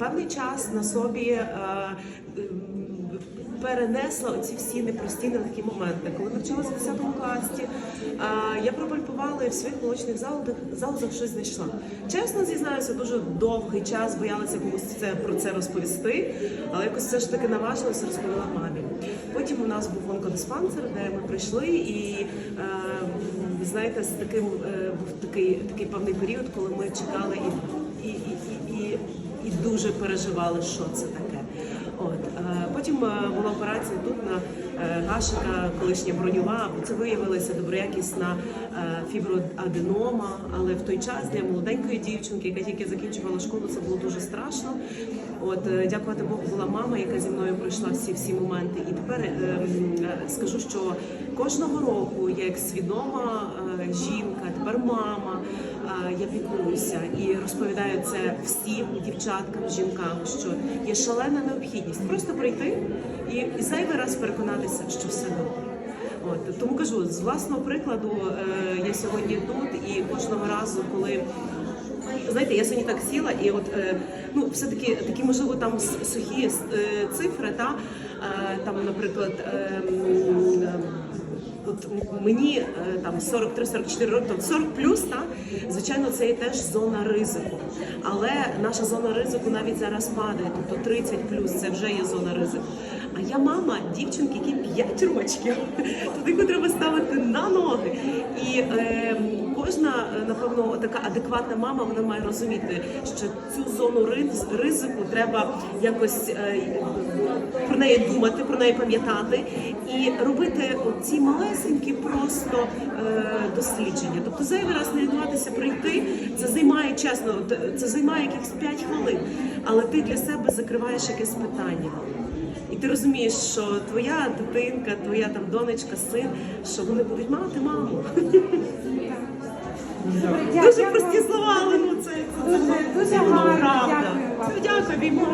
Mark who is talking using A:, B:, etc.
A: певний час на собі. е, Перенесла оці всі непрості нелегкі моменти. Коли навчалася в 10 класі, е, я пропальпувала і в своїх молочних залозах, залозах щось знайшла. Чесно зізнаюся, дуже довгий час боялася комусь це про це розповісти, але якось все ж таки наважилася, розповіла мамі. Потім у нас був онкодиспансер, де ми прийшли, і е, знаєте, з таким е, був такий такий певний період, коли ми чекали і, і, і, і, і дуже переживали, що це таке. От е, потім е, була операція тут на е, Гашика, колишня броньова. Це виявилася доброякісна е, фіброаденома. Але в той час для молоденької дівчинки, яка тільки закінчувала школу, це було дуже страшно. От е, дякувати Богу, була мама, яка зі мною пройшла всі всі моменти. І тепер е, е, скажу, що кожного року як свідома е, жінка, тепер мама. Піклуюся і розповідаю це всім дівчаткам, жінкам, що є шалена необхідність просто прийти і зайвий раз переконатися, що все добре. От тому кажу з власного прикладу, е, я сьогодні тут, і кожного разу, коли знаєте, я сьогодні так сіла, і от е, ну все таки такі можливо там сухі е, цифри, та е, там, наприклад. е, От мені е, там 43-44 роки, тобто 40 плюс, та звичайно, це є теж зона ризику. Але наша зона ризику навіть зараз падає, тобто 30 плюс це вже є зона ризику. А я мама дівчинки, які 5 років, яку треба ставити на ноги. І е, кожна, е, напевно, така адекватна мама вона має розуміти, що цю зону ризику треба якось е, про неї думати, про неї пам'ятати і робити ці малесенькі просто е, дослідження. Тобто зайвий раз не відбуватися прийти, це займає чесно, це займає якихось 5 хвилин, але ти для себе закриваєш якесь питання. І ти розумієш, що твоя дитинка, твоя там донечка, син, що вони будуть мати маму. Дуже прості слова, але ну це, це,
B: Дуже- дуже гарно, дякую вам.
A: Це дякую.